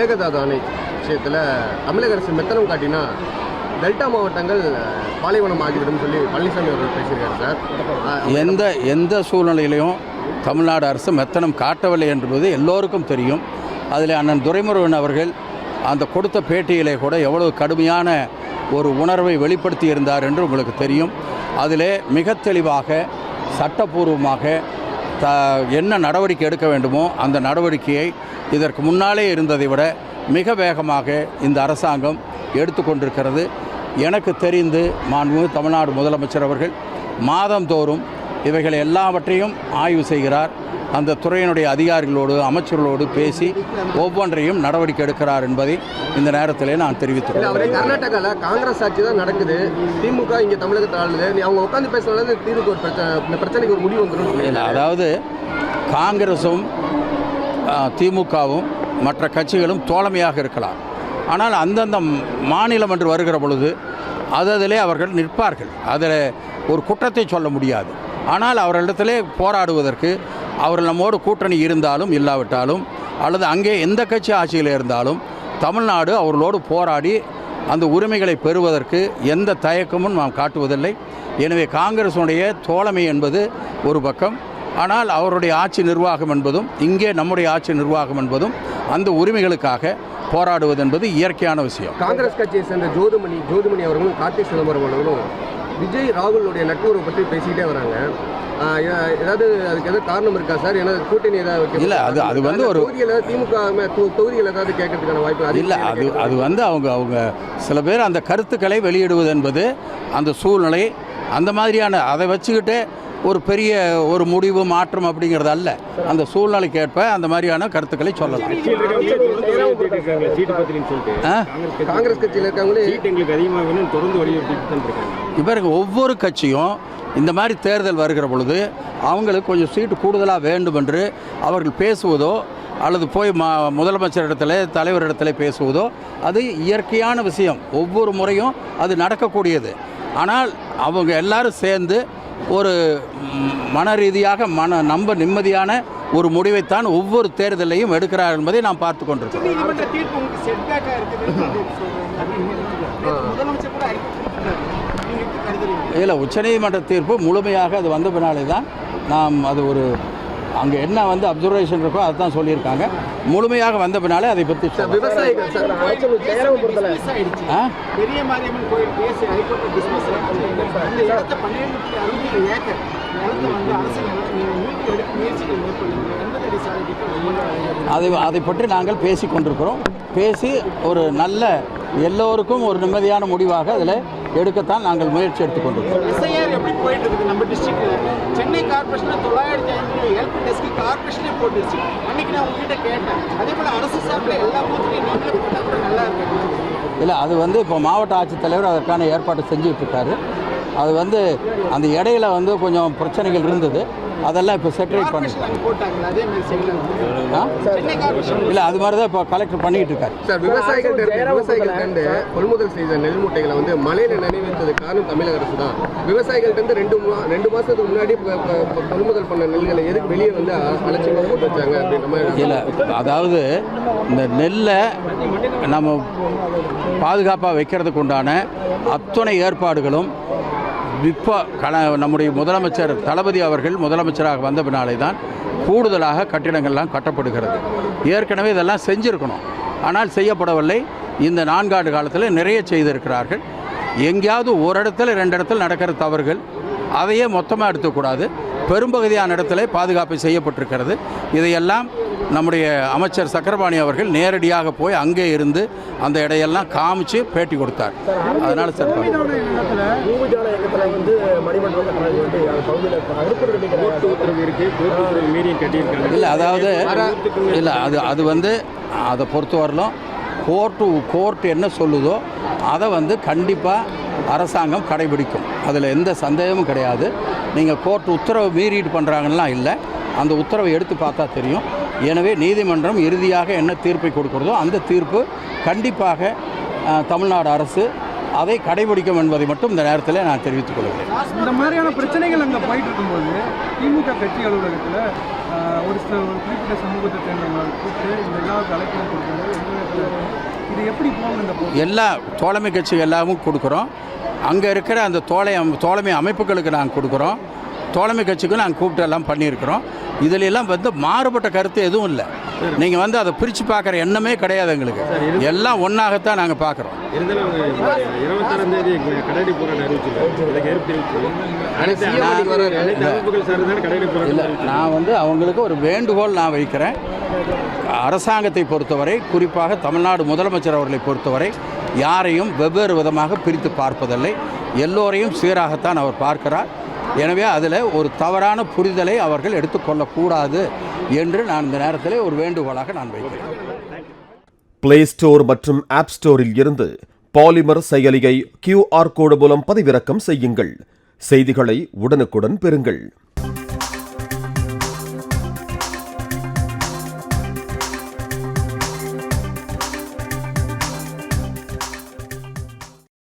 மேகதாது அணை விஷயத்தில் தமிழக அரசு மெத்தனம் காட்டினா டெல்டா மாவட்டங்கள் பாலைவனம் ஆகிவிடும் சொல்லி பழனிசாமி அவர்கள் பேசியிருக்காரு சார். எந்த எந்த சூழ்நிலையிலையும் தமிழ்நாடு அரசு மெத்தனம் காட்டவில்லை என்பது எல்லோருக்கும் தெரியும். அதில் அண்ணன் துரைமுருகன் அவர்கள் அந்த கொடுத்த பேட்டியிலே கூட எவ்வளவு கடுமையான ஒரு உணர்வை வெளிப்படுத்தி இருந்தார் என்று உங்களுக்கு தெரியும். அதிலே மிக தெளிவாக சட்டப்பூர்வமாக த என்ன நடவடிக்கை எடுக்க வேண்டுமோ அந்த நடவடிக்கையை இதற்கு முன்னாலே இருந்ததை விட மிக வேகமாக இந்த அரசாங்கம் எடுத்துக்கொண்டிருக்கிறது. எனக்கு தெரிந்து மாண்புமிகு தமிழ்நாடு முதலமைச்சர் அவர்கள் மாதந்தோறும் இவைகள் எல்லாவற்றையும் ஆய்வு செய்கிறார். அந்த துறையினுடைய அதிகாரிகளோடு அமைச்சர்களோடு பேசி ஒவ்வொன்றையும் நடவடிக்கை எடுக்கிறார் என்பதை இந்த நேரத்திலே நான் தெரிவித்துள்ளேன் கர்நாடகாவில் காங்கிரஸ் ஆட்சி தான் நடக்குது. திமுக இங்கே தமிழகத்தில் ஆளுது. அவங்க உட்காந்து பேசுறதுல தீர்வுக்கு ஒரு பிரச்சனை பிரச்சனைக்கு ஒரு முடிவு வந்துடும் அதாவது காங்கிரஸும் திமுகவும் மற்ற கட்சிகளும் தோழமையாக இருக்கலாம். ஆனால் அந்தந்த மாநிலம் என்று வருகிற பொழுது அததிலே அவர்கள் நிற்பார்கள். அதில் ஒரு குற்றத்தை சொல்ல முடியாது. ஆனால் அவர்களிடத்திலே போராடுவதற்கு அவர்கள் நம்மோடு கூட்டணி இருந்தாலும் இல்லாவிட்டாலும் அல்லது அங்கே எந்த கட்சி ஆட்சியில் இருந்தாலும் தமிழ்நாடு அவர்களோடு போராடி அந்த உரிமைகளை பெறுவதற்கு எந்த தயக்கமும் நாம் காட்டுவதில்லை. எனவே காங்கிரஸுடைய தோழமை என்பது ஒரு பக்கம். ஆனால் அவருடைய ஆட்சி நிர்வாகம் என்பதும் இங்கே நம்முடைய ஆட்சி நிர்வாகம் என்பதும் அந்த உரிமைகளுக்காக போராடுவது என்பது இயற்கையான விஷயம். காங்கிரஸ் கட்சியை சேர்ந்த ஜோதிமணி ஜோதிமணி அவர்களும் கார்த்திக் சிதம்பரம் அவர்களும் விஜய் ராகுலுடைய நட்புறவை பற்றி பேசிக்கிட்டே வராங்க. ஏதாவது அதுக்கு ஏதாவது காரணம் இருக்கா சார்? ஏன்னா கூட்டணி ஏதாவது இல்ல, அது- அது வந்து ஒரு- தொகுதியில் திமுக மே- தொ- தொகுதிகள் ஏதாவது கேட்கறதுக்கான வாய்ப்பு இல்லை அது அது வந்து அவங்க அவங்க சில பேர் அந்த கருத்துக்களை வெளியிடுவது என்பது அந்த சூழ்நிலை. அந்த மாதிரியான அதை வச்சுக்கிட்டு ஒரு பெரிய ஒரு முடிவு மாற்றம் அப்படிங்கிறது அல்ல. அந்த சூழ்நிலைக்கு ஏற்ப அந்த மாதிரியான கருத்துக்களை சொல்லலாம். இவருக்கு ஒவ்வொரு கட்சியும் இந்த மாதிரி தேர்தல் வருகிற பொழுது அவங்களுக்கு கொஞ்சம் சீட்டு கூடுதலாக வேண்டும் என்று அவர்கள் பேசுவதோ அல்லது போய் மா முதலமைச்சரிடத்தில் தலைவரிடத்தில் பேசுவதோ அது இயற்கையான விஷயம். ஒவ்வொரு முறையும் அது நடக்கக்கூடியது. ஆனால் அவங்க எல்லாரும் சேர்ந்து ஒரு மன ரீதியாக மன நம்ப நிம்மதியான ஒரு முடிவைத்தான் ஒவ்வொரு தேர்தலையும் எடுக்கிறார் என்பதை நாம் பார்த்து கொண்டிருக்கிறோம். இல்லை உச்சநீதிமன்ற தீர்ப்பு முழுமையாக அது வந்த பின்னாலே தான் நாம் அது ஒரு அங்கே என்ன வந்து அப்சர்வேஷன் இருக்கோ அதுதான் சொல்லியிருக்காங்க. முழுமையாக வந்த பின்னாலே அதை பற்றி. விவசாயிகள் சார் பெரிய மாரியம்மன் கோயில் கேஸ் டிஸ்மிஸ் இடத்த ஏக்கர் அதை அதை பற்றி நாங்கள் பேசி கொண்டிருக்கிறோம் பேசி ஒரு நல்ல எல்லோருக்கும் ஒரு நிம்மதியான முடிவாக அதில் எடுக்கத்தான் நாங்கள் முயற்சி டிஸ்ட்ரிக்ட்ல சென்னை கார்பரேஷன்ல தொள்ளாயிரத்தி ஐம்பது ஹெல்ப் டெஸ்க்கு கார்பரேஷனே போட்டுருச்சு. அன்னைக்கு நான் உங்ககிட்ட கேட்டேன். அதே போல அரசு சார்பில் எல்லா பூத்துலையும் நீங்களே போட்டா கூட நல்லா இருக்கு இல்லை அது வந்து இப்போ மாவட்ட ஆட்சித்தலைவர் அதற்கான ஏற்பாடு செஞ்சுட்டு இருக்காரு. அது வந்து அந்த இடையில வந்து கொஞ்சம் பிரச்சனைகள் இருந்தது. அதெல்லாம் இப்போ செட்டரேட் கார்பரேஷன் இல்லை அது மாதிரி தான் இப்போ கலெக்டர் பண்ணிக்கிட்டு இருக்காரு. சார் விவசாயிகள் விவசாயிகள் கண்டு கொள்முதல் செய்த நெல் மூட்டைகளை வந்து மலையில நினைவித்தது காரணம் தமிழக அரசு தான். விவசாயிகள் இருந்து ரெண்டு மா- ரெண்டு மாசத்துக்கு முன்னாடி கொள்முதல் பண்ண நெல்களை எதுக்கு வெளியே வந்து அ- அலட்சியமா போட்டு வச்சாங்க அப்படின்ற மாதிரி இல்லை அதாவது இந்த நெல்லை நம்ம பாதுகாப்பாக வைக்கிறதுக்கு உண்டான அத்துணை ஏற்பாடுகளும் இப்போ கல நம்முடைய முதலமைச்சர் தளபதி அவர்கள் முதலமைச்சராக வந்த பின்னாலே தான் கூடுதலாக கட்டிடங்கள்லாம் கட்டப்படுகிறது. ஏற்கனவே இதெல்லாம் செஞ்சுருக்கணும். ஆனால் செய்யப்படவில்லை. இந்த நான்காண்டு காலத்தில் நிறைய செய்திருக்கிறார்கள். எங்கேயாவது ஒரு இடத்துல ரெண்டு இடத்துல நடக்கிற தவறுகள் அதையே மொத்தமாக எடுத்துக்கூடாது. பெரும்பகுதியான இடத்துல பாதுகாப்பு செய்யப்பட்டிருக்கிறது. இதையெல்லாம் நம்முடைய அமைச்சர் சக்கரபாணி அவர்கள் நேரடியாக போய் அங்கே இருந்து அந்த இடையெல்லாம் காமிச்சு பேட்டி கொடுத்தார். அதனால் சார் இல்லை அதாவது இல்லை அது அது வந்து அதை பொறுத்தவரையிலும் கோர்ட்டு கோர்ட் என்ன சொல்லுதோ அதை வந்து கண்டிப்பாக அரசாங்கம் கடைபிடிக்கும். அதில் எந்த சந்தேகமும் கிடையாது. நீங்கள் கோர்ட் உத்தரவு மீறிட்டு பண்ணுறாங்கலாம் இல்லை அந்த உத்தரவை எடுத்து பார்த்தா தெரியும். எனவே நீதிமன்றம் இறுதியாக என்ன தீர்ப்பை கொடுக்கிறதோ அந்த தீர்ப்பு கண்டிப்பாக தமிழ்நாடு அரசு அதை கடைபிடிக்கும் என்பதை மட்டும் இந்த நேரத்தில் நான் தெரிவித்துக் கொள்கிறேன். இந்த மாதிரியான பிரச்சனைகள் அங்கே போயிட்டு இருக்கும்போது திமுக கட்சி அலுவலகத்தில் ஒரு சில ஒரு குறிப்பிட்ட சமூகத்தை சேர்ந்தவங்களை கூப்பிட்டு இந்த விழாவுக்கு அழைப்பு கொடுக்கும்போது இது எப்படி இந்த போட்டி எல்லா தோழமை கட்சி எல்லாமும் கொடுக்குறோம். அங்கே இருக்கிற அந்த தோழை தோழமை அமைப்புகளுக்கு நாங்கள் கொடுக்குறோம். தோழமை கட்சிக்கும் நாங்கள் கூப்பிட்டு எல்லாம் பண்ணியிருக்கிறோம். இதில் எல்லாம் வந்து மாறுபட்ட கருத்து எதுவும் இல்லை. நீங்கள் வந்து அதை பிரித்து பார்க்குற எண்ணமே கிடையாது எங்களுக்கு. எல்லாம் ஒன்றாகத்தான் நாங்கள் பார்க்குறோம். நான் வந்து அவங்களுக்கு ஒரு வேண்டுகோள் நான் வைக்கிறேன். அரசாங்கத்தை பொறுத்தவரை குறிப்பாக தமிழ்நாடு முதலமைச்சர் அவர்களை பொறுத்தவரை யாரையும் வெவ்வேறு விதமாக பிரித்து பார்ப்பதில்லை. எல்லோரையும் சீராகத்தான் அவர் பார்க்கிறார். எனவே அதில் ஒரு தவறான புரிதலை அவர்கள் எடுத்துக்கொள்ளக்கூடாது என்று நான் இந்த நேரத்தில் ஒரு வேண்டுகோளாக நான் வைக்கிறேன். பிளே ஸ்டோர் மற்றும் ஆப் ஸ்டோரில் இருந்து பாலிமர் செயலியை கியூஆர் கோடு மூலம் பதிவிறக்கம் செய்யுங்கள். செய்திகளை உடனுக்குடன் பெறுங்கள்.